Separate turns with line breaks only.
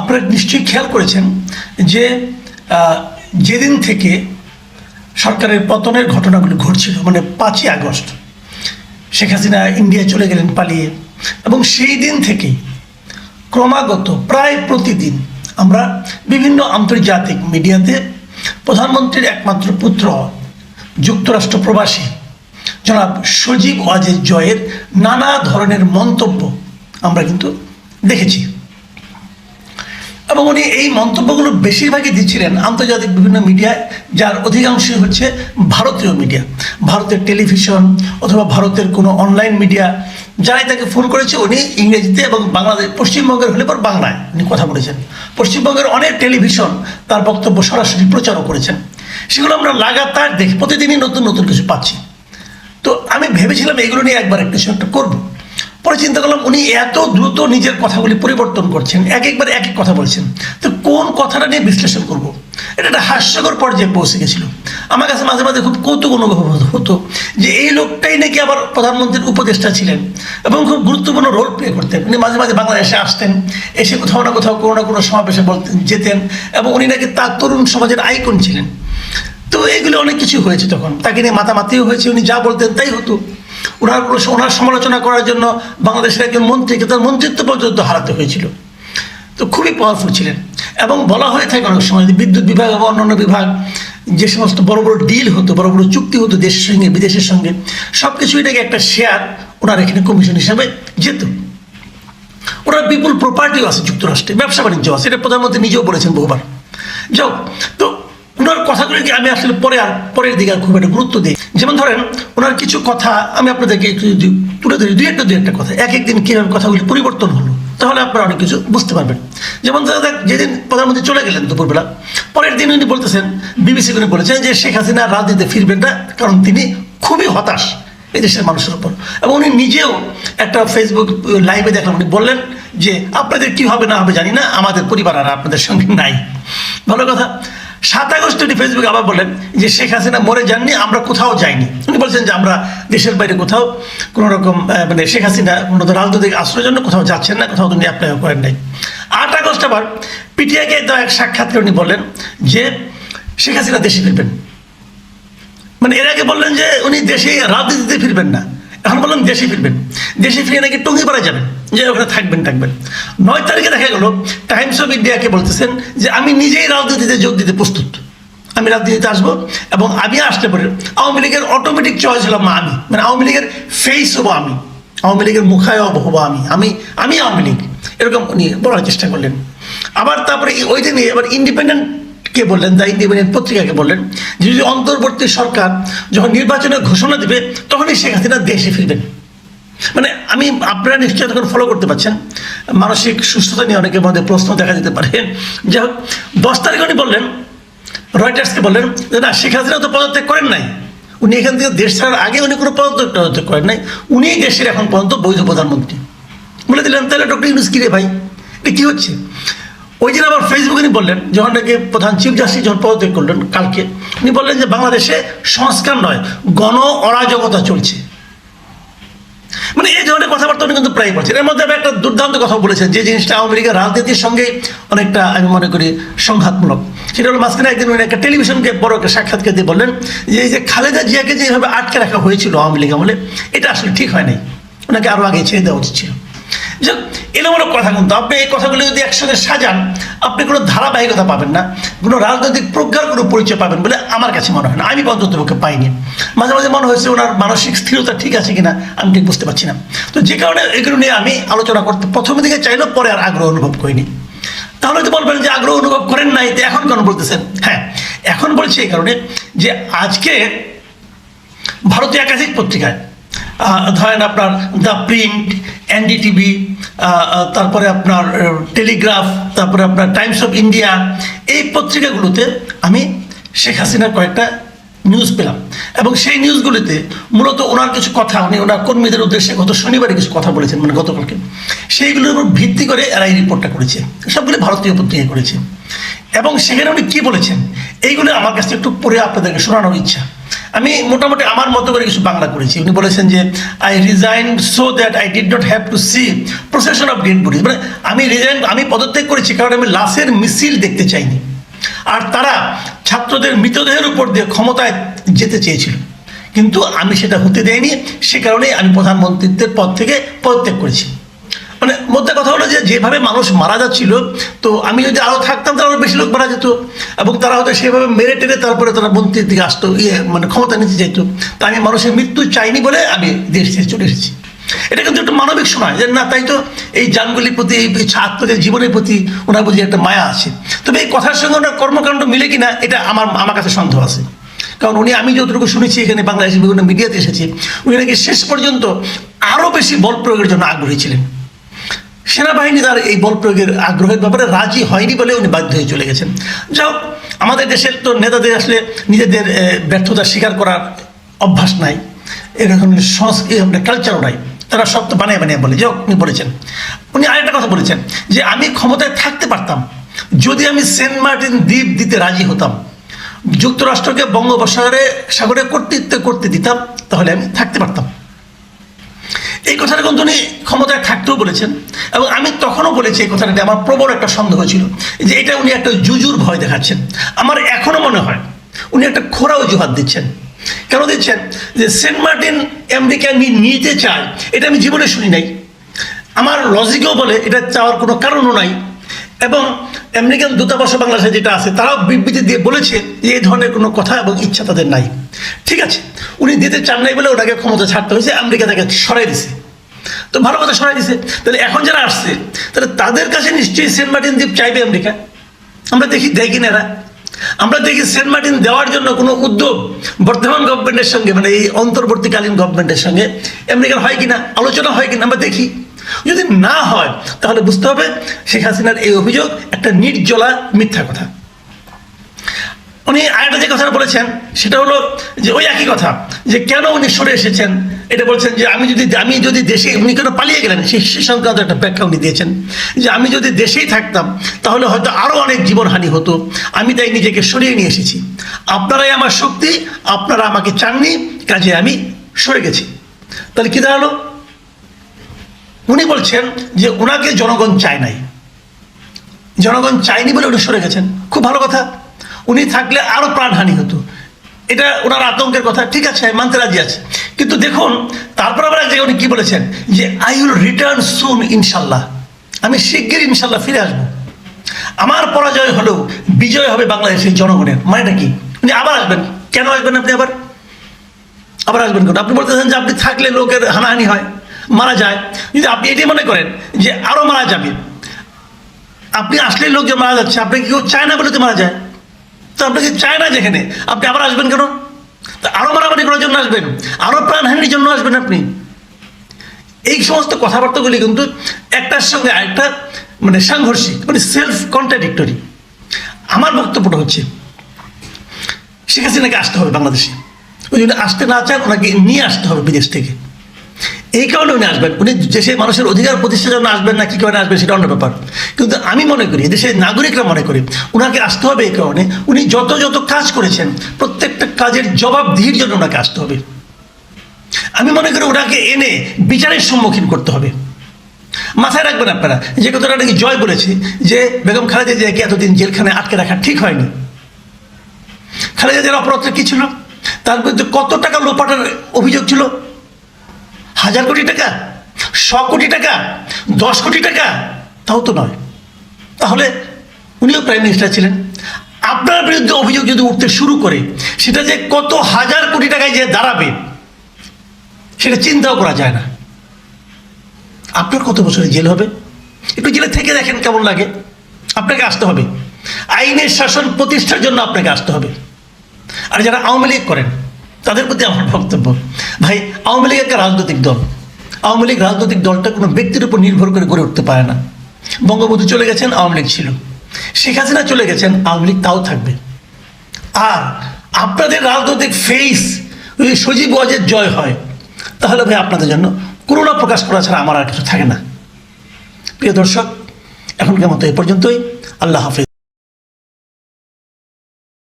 আপনারা নিশ্চয়ই খেয়াল করেছেন যে যেদিন থেকে সরকারের পতনের ঘটনাগুলি ঘটছিল মানে পাঁচই আগস্ট, শেখ হাসিনা ইন্ডিয়া চলে গেলেন পালিয়ে, এবং সেই দিন থেকেই ক্রমাগত প্রায় প্রতিদিন আমরা বিভিন্ন আন্তর্জাতিক মিডিয়াতে প্রধানমন্ত্রীর একমাত্র পুত্র যুক্তরাষ্ট্র প্রবাসী জনাব সজীব ওয়াজেদ জয়ের নানা ধরনের মন্তব্য আমরা কিন্তু দেখেছি। এবং উনি এই মন্তব্যগুলো বেশিরভাগই দিচ্ছিলেন আন্তর্জাতিক বিভিন্ন মিডিয়ায় যার অধিকাংশই হচ্ছে ভারতীয় মিডিয়া ভারতের টেলিভিশন অথবা ভারতের কোনো অনলাইন মিডিয়া যারাই তাকে ফোন করেছে উনি ইংরেজিতে এবং বাংলাদেশ, পশ্চিমবঙ্গের হলে পর বাংলায় উনি কথা বলেছেন। পশ্চিমবঙ্গের অনেক টেলিভিশন তার বক্তব্য সরাসরি প্রচারও করেছেন। সেগুলো আমরা লাগাতার দেখি, প্রতিদিনই নতুন নতুন কিছু পাচ্ছি। তো আমি ভেবেছিলাম এগুলো নিয়ে একবার একটা করব। পরে চিন্তা করলাম উনি এত দ্রুত নিজের কথাগুলি পরিবর্তন করছেন, এক একবার এক এক কথা বলছেন। তো কোন কথাটা নিয়ে বিশ্লেষণ করব? এটা একটা হাস্যকর পর্যায়ে পৌঁছে গেছিল। আমার কাছে মাঝে মাঝে খুব কৌতুক অনুভব হতো যে এই লোকটাই নাকি আবার প্রধানমন্ত্রীর উপদেষ্টা ছিলেন এবং খুব গুরুত্বপূর্ণ রোল প্লে করতেন। উনি মাঝে মাঝে বাংলাদেশে আসতেন, এসে কোথাও না কোথাও কোনো না কোনো সমাবেশে বলতেন, যেতেন এবং উনি নাকি তার তরুণ সমাজের আইকন ছিলেন। তো এগুলো অনেক কিছু হয়েছে তখন। তাকে নিয়ে মাতামাতিও হয়েছে, উনি যা বলতেন তাই হতো। ওনার ওনার সমালোচনা করার জন্য বাংলাদেশের একজন মন্ত্রীকে তার মন্ত্রিত্ব পর্যন্ত হারাতে হয়েছিল। তো খুবই পাওয়ারফুল ছিলেন। এবং বলা হয়ে থাকে অনেক সময় বিদ্যুৎ বিভাগ এবং অন্যান্য বিভাগ যে সমস্ত বড় বড় ডিল হতো, বড় বড় চুক্তি হতো দেশের সঙ্গে, বিদেশের সঙ্গে সব কিছু এটাকে একটা শেয়ার ওনার এখানে কমিশন হিসাবে যেত। ওনার বিপুল প্রপার্টিও আছে, যুক্তরাষ্ট্রে ব্যবসা বাণিজ্য আছে, এটা প্রধানমন্ত্রী নিজেও বলেছেন বহুবার। যাও, তো ওনার কথাগুলিকে আমি আসলে পরে আর পরের দিকে আর খুব একটা গুরুত্ব দিই? যেমন ধরেন, ওনার কিছু কথা আমি আপনাদেরকে একটু যদি তুলে ধরি, দুই একটা দুই একটা কথা। এক একদিন কীভাবে কথাগুলি পরিবর্তন হলো, তাহলে আপনারা অনেক কিছু বুঝতে পারবেন। যেমন যেদিন প্রধানমন্ত্রী চলে গেলেন দুপুরবেলা, পরের দিন উনি বলতেছেন, বিবিসি উনি বলেছেন যে শেখ হাসিনা রাজনীতিতে ফিরবেন না, কারণ তিনি খুবই হতাশ এই দেশের মানুষের উপর। এবং উনি নিজেও একটা ফেসবুক লাইভে দেখলাম, উনি বললেন যে, আপনাদের কী হবে না হবে জানি না, আমাদের পরিবার আর আপনাদের সঙ্গে নাই। ভালো কথা। সাত আগস্ট উনি ফেসবুকে আবার বলেন যে শেখ হাসিনা মরে যাননি, আমরা কোথাও যাইনি। উনি বলছেন যে আমরা দেশের বাইরে কোথাও কোনো রকম মানে শেখ হাসিনা মূলত রাজনৈতিক আশ্রয়ের জন্য কোথাও যাচ্ছেন না, কোথাও উনি অ্যাপ্লাই করেন নাই। আট আগস্ট আবার পিটিআইকে দেওয়া এক সাক্ষাৎকারে উনি বললেন যে শেখ হাসিনা দেশে ফিরবেন। মানে এর আগে বললেন যে উনি দেশে রাজনীতিতে ফিরবেন না। এখন বললাম, দেশে ফিরবেন। দেশে ফিরে নাকি টঙ্গিপাড়া যাবেন? যে ওখানে থাকবেন থাকবেন। নয় তারিখে দেখা গেল টাইমস অফ ইন্ডিয়াকে বলতেছেন যে, আমি নিজেই রাজনীতিতে যোগ দিতে প্রস্তুত। আমি রাজনীতিতে আসব এবং আমি আসতে পারি আওয়ামী লীগের অটোমেটিক চয়েস হলাম আমি। মানে আওয়ামী লীগের ফেস হব আমি। আওয়ামী লীগের মুখায়ব হব আমি। আমি আমি আওয়ামী লীগ। এরকম উনি বলার চেষ্টা করলেন। আবার তারপরে ওই দিনে এবার ইন্ডিপেন্ডেন্ট কে বললেন? দ্য ইন্ডিপেন্ডেন্ট পত্রিকাকে বললেন যে যদি অন্তর্বর্তী সরকার যখন নির্বাচনের ঘোষণা দিবে, তখনই শেখ হাসিনা দেশে ফিরবেন। মানে আমি, আপনারা নিশ্চয়ই তখন ফলো করতে পারছেন। মানসিক সুস্থতা নিয়ে অনেকের মধ্যে প্রশ্ন দেখা যেতে পারে। যাই হোক, দশ তারিখ উনি বললেন, রয়টার্সকে বললেন যে, না, শেখ হাসিনা তো পদত্যাগ করেন নাই। উনি এখান থেকে দেশ ছাড়ার আগে উনি কোনো পদত্যাগ পদত্যাগ করেন নাই। উনিই দেশের এখন পর্যন্ত বৈধ প্রধানমন্ত্রী। বলে দিলেন, তাহলে ডক্টর ইউনুস কিরে ভাই? এটা কী হচ্ছে? ওই দিন আবার ফেসবুকে উনি বললেন, যখন নাকি প্রধান চিফ জাস্টিস যখন পদত্যাগ করলেন কালকে, উনি বললেন যে বাংলাদেশে সংস্কার নয়, গণ অরাজকতা চলছে। মানে এই ধরনের কথাবার্তা উনি কিন্তু প্রায় বলছেন। এর মধ্যে আবার একটা দুর্দান্ত কথা বলেছেন, যে জিনিসটা আওয়ামী লীগের রাজনীতির সঙ্গে অনেকটা, আমি মনে করি, সংঘাতমূলক। সেটা হলো মাঝখানে একদিন উনি একটা টেলিভিশনকে বড় একটা সাক্ষাৎকার দিয়ে বললেন যে, এই যে খালেদা জিয়াকে যেভাবে আটকে রাখা হয়েছিল আওয়ামী লীগ আমলে, এটা আসলে ঠিক হয় নাই। ওনাকে আরও আগে ছেড়ে দেওয়া উচিত ছিল। এলোমেলো কথা কিন্তু। আপনি এই কথাগুলো যদি একসঙ্গে সাজান, আপনি কোনো ধারাবাহিকতা পাবেন না, কোনো রাজনৈতিক প্রজ্ঞার কোনো পরিচয় পাবেন বলে আমার কাছে মনে হয় না। আমি পক্ষে পাইনি। মাঝে মাঝে মনে হয়েছে ওনার মানসিক স্থিরতা ঠিক আছে কিনা, আমি ঠিক বুঝতে পারছি না। তো যে কারণে এগুলো নিয়ে আমি আলোচনা করতে প্রথমে দিকে চাইলেও পরে আর আগ্রহ অনুভব করিনি। তাহলে তো বলবেন যে আগ্রহ অনুভব করেন নাই, তো এখন কেন বলতেছেন? হ্যাঁ এখন বলছি এই কারণে যে আজকে ভারতীয় একাধিক পত্রিকায় ধরেন আপনার দ্য প্রিন্ট, এনডিটিভি তারপরে আপনার টেলিগ্রাফ তারপরে আপনার টাইমস অফ ইন্ডিয়া এই পত্রিকাগুলোতে আমি শেখ হাসিনার কয়েকটা নিউজ পেলাম। এবং সেই নিউজগুলিতে মূলত ওনার কিছু কথা, উনি ওনার কর্মীদের উদ্দেশ্যে গত শনিবারে কিছু কথা বলেছেন মানে গতকালকে। সেইগুলোর উপর ভিত্তি করে এরা এই রিপোর্টটা করেছে। সবগুলি ভারতীয় পত্রিকা করেছে। এবং সেখানে উনি কী বলেছেন, এইগুলো আমার কাছে একটু পড়ে আপনাদেরকে শোনানোর ইচ্ছা। আমি মোটামুটি আমার মতো করে কিছু বাংলা করেছি। উনি বলেছেন যে I resign so that I did not have to see procession of dead bodies মানে আমি রিজাইন আমি পদত্যাগ করেছি কারণ আমি লাশের মিছিল দেখতে চাইনি। আর তারা ছাত্রদের, মৃতদেহের উপর দিয়ে ক্ষমতায় যেতে চেয়েছিল। কিন্তু আমি সেটা হতে দেয়নি, সে কারণেই আমি প্রধানমন্ত্রীত্বের পদ থেকে পদত্যাগ করেছি। মানে মধ্যে কথা হলো যে যেভাবে মানুষ মারা যাচ্ছিল, তো আমি যদি আরও থাকতাম, তাহলে আরও বেশি লোক মারা যেত। এবং তারা হয়তো সেভাবে মেরে টেরে তারপরে তারা মন্ত্রীর দিকে আসতো ইয়ে মানে ক্ষমতা নিতে চাইতো তা আমি মানুষের মৃত্যু চাইনি বলে আমি দেশ ছেড়ে চলে এসেছি। এটা কিন্তু একটা মানবিক সময়, যে না, তাই তো এই যানগুলির প্রতি, এই ছাত্রদের জীবনের প্রতি ওনার প্রতি একটা মায়া আছে। তবে এই কথার সঙ্গে ওনার কর্মকাণ্ড মিলে কিনা, এটা আমার আমার কাছে সন্দেহ আছে। কারণ উনি, আমি যতটুকু শুনেছি এখানে বাংলাদেশের বিভিন্ন মিডিয়াতে এসেছি, উনি নাকি শেষ পর্যন্ত আরও বেশি বল প্রয়োগের জন্য আগ্রহী ছিলেন। সেনাবাহিনী তার এই বল প্রয়োগের আগ্রহের ব্যাপারে রাজি হয়নি বলে উনি বাধ্য হয়ে চলে গেছেন। যাও আমাদের দেশের তো নেতাদের আসলে নিজেদের ব্যর্থতা স্বীকার করার অভ্যাস নাই। এরকম সংস্কৃতি কালচারও নাই। তারা সব তো বানিয়ে বানিয়ে বলে। যে উনি বলেছেন। উনি আরেকটা কথা বলেছেন, যে আমি ক্ষমতায় থাকতে পারতাম, যদি আমি সেন্ট মার্টিন দ্বীপ দিতে রাজি হতাম, যুক্তরাষ্ট্রকে বঙ্গোপসাগরে সাগরে কর্তৃত্ব করতে দিতাম, তাহলে আমি থাকতে পারতাম। এই কথাটা কিন্তু উনি ক্ষমতায় থাকতেও বলেছেন। এবং আমি তখনও বলেছি এই কথাটা আমার প্রবল একটা সন্দেহ ছিল যে এটা উনি একটা জুজুর ভয় দেখাচ্ছেন। আমার এখনও মনে হয় উনি একটা খোরা অজুহাত দিচ্ছেন। কেন দিচ্ছেন? যে সেন্ট মার্টিন আমেরিকা আমি নিতে চাই, এটা আমি জীবনে শুনি নাই। আমার লজিকেও বলে এটা চাওয়ার কোনো কারণও নাই। এবং আমেরিকান দূতাবাস বাংলাদেশে যেটা আছে, তারাও বিবৃতি দিয়ে বলেছে যে এই ধরনের কোনো কথা এবং ইচ্ছা তাদের নাই। ঠিক আছে, উনি দিতে চান নাই বলে ওনাকে ক্ষমতা ছাড়তে হয়েছে, আমেরিকা তাকে সরাই দিছে। তো ভালো কথা, সরাই দিছে। তাহলে এখন যারা আসছে, তাহলে তাদের কাছে নিশ্চয়ই সেন্ট মার্টিন দ্বীপ চাইবে আমেরিকা? আমরা দেখি, দেয় কিনা এরা? আমরা দেখি সেন্ট মার্টিন দেওয়ার জন্য কোনো উদ্যোগ বর্তমান গভর্নমেন্টের সঙ্গে মানে এই অন্তর্বর্তীকালীন গভর্নমেন্টের সঙ্গে আমেরিকার হয় কিনা, আলোচনা হয় কিনা, আমরা দেখি। যদি না হয়, তাহলে বুঝতে হবে শেখ হাসিনার এই অভিযোগ একটা নির্জলা মিথ্যা কথা। উনি আরেকটা যে কথাটা বলেছেন, সেটা হলো যে ওই একই কথা, যে কেন উনি সরে এসেছেন? এটা বলছেন যে আমি যদি আমি যদি দেশে উনি কেন পালিয়ে গেলেন? সেই সংক্রান্ত একটা ব্যাখ্যা উনি দিয়েছেন, যে আমি যদি দেশেই থাকতাম, তাহলে হয়তো আরও অনেক জীবনহানি হতো। আমি তাই নিজেকে সরিয়ে নিয়ে এসেছি। আপনারাই আমার শক্তি, আপনারা আমাকে চাননি, কাজে আমি সরে গেছি। তাহলে কি দাঁড়াল? উনি বলছেন যে ওনাকে জনগণ চায় নাই। জনগণ চায়নি বলে উনি সরে গেছেন। খুব ভালো কথা। উনি থাকলে আরও প্রাণহানি হতো। এটা ওনার আতঙ্কের কথা। ঠিক আছে, মানতে রাজি আছে। কিন্তু দেখুন, তারপর আবার এক জায়গায় উনি কী বলেছেন? যে আই উইল রিটার্ন সুন ইনশাল্লাহ। আমি শিগগির ইনশাল্লাহ, ফিরে আসব। আমার পরাজয় হলেও বিজয় হবে বাংলাদেশের জনগণের। মানেটা কি? উনি আবার আসবেন। কেন আসবেন আপনি আবার? আবার আসবেন কেন? আপনি বলতেছেন যে, আপনি থাকলে লোকের হানাহানি হয়। মারা যায়। যদি আপনি এটি মনে করেন যে আরও মারা যাবে। আপনি আসলে লোকজন মারা যাচ্ছে। আপনি কেউ চায় না বলে তো মারা যায়? তো আপনাকে চায় না যেখানে? আপনি আবার আসবেন কেন? তা আরও মারামারি করার জন্য আসবেন। আরও প্রাণহানির জন্য আসবেন আপনি। এই সমস্ত কথাবার্তাগুলি কিন্তু একটার সঙ্গে আরেকটা মানে সাংঘর্ষিক মানে সেলফ কন্ট্রাডিক্টরি আমার বক্তব্যটা হচ্ছে, শেখ হাসিনাকে আসতে হবে বাংলাদেশে। উনি যদি আসতে না চান ওনাকে নিয়ে আসতে হবে বিদেশ থেকে। এই কারণে উনি আসবেন। উনি দেশে মানুষের অধিকার প্রতিষ্ঠার জন্য আসবেন না, কি কারণে আসবেন সেটা অন্য ব্যাপার। কিন্তু আমি মনে করি দেশের নাগরিকরা মনে করি ওনাকে আসতে হবে এই কারণে। উনি যত যত কাজ করেছেন, প্রত্যেকটা কাজের জবাব জবাবদিহির জন্য ওনাকে আসতে হবে। আমি মনে করি ওনাকে এনে বিচারের সম্মুখীন করতে হবে। মাথায় রাখবেন আপনারা, যে কথাটা নাকি জয় বলেছে, যে বেগম খালেদা জিয়াকে এতদিন জেলখানায় আটকে রাখা ঠিক হয়নি। খালেদা জিয়ার অপরাধটা কী ছিল তার বিরুদ্ধে কত টাকা লোপাটার অভিযোগ ছিল? হাজার কোটি টাকা, শ কোটি টাকা, দশ কোটি টাকা, তাও তো নয়। তাহলে উনিও প্রাইম মিনিস্টার ছিলেন। আপনার বিরুদ্ধে অভিযোগ যদি উঠতে শুরু করে, সেটা যে কত হাজার কোটি টাকায় যে দাঁড়াবে, সেটা চিন্তাও করা যায় না। আপনার কত বছরে জেল হবে? একটু জেলে থেকে দেখেন কেমন লাগে। আপনাকে আসতে হবে। আইনের শাসন প্রতিষ্ঠার জন্য আপনাকে আসতে হবে। আর যারা আওয়ামী লীগ করেন তাদের প্রতি আমার বক্তব্য। ভাই, আওয়ামী লীগ একটা রাজনৈতিক দল। আওয়ামী লীগ রাজনৈতিক দলটা কোনো ব্যক্তির উপর নির্ভর করে গড়ে উঠতে পারে না। বঙ্গবন্ধু চলে গেছেন, আওয়ামী লীগ ছিল। শেখ হাসিনা চলে গেছেন, আওয়ামী লীগ তাও থাকবে। আর আপনাদের রাজনৈতিক ফেস যদি সজীব ওয়াজের জয় হয়, তাহলে ভাই আপনাদের জন্য করুণা প্রকাশ করা ছাড়া আমার আর কিছু থাকে না। প্রিয় দর্শক, এখনকার মতো এ পর্যন্তই। আল্লাহ হাফিজ।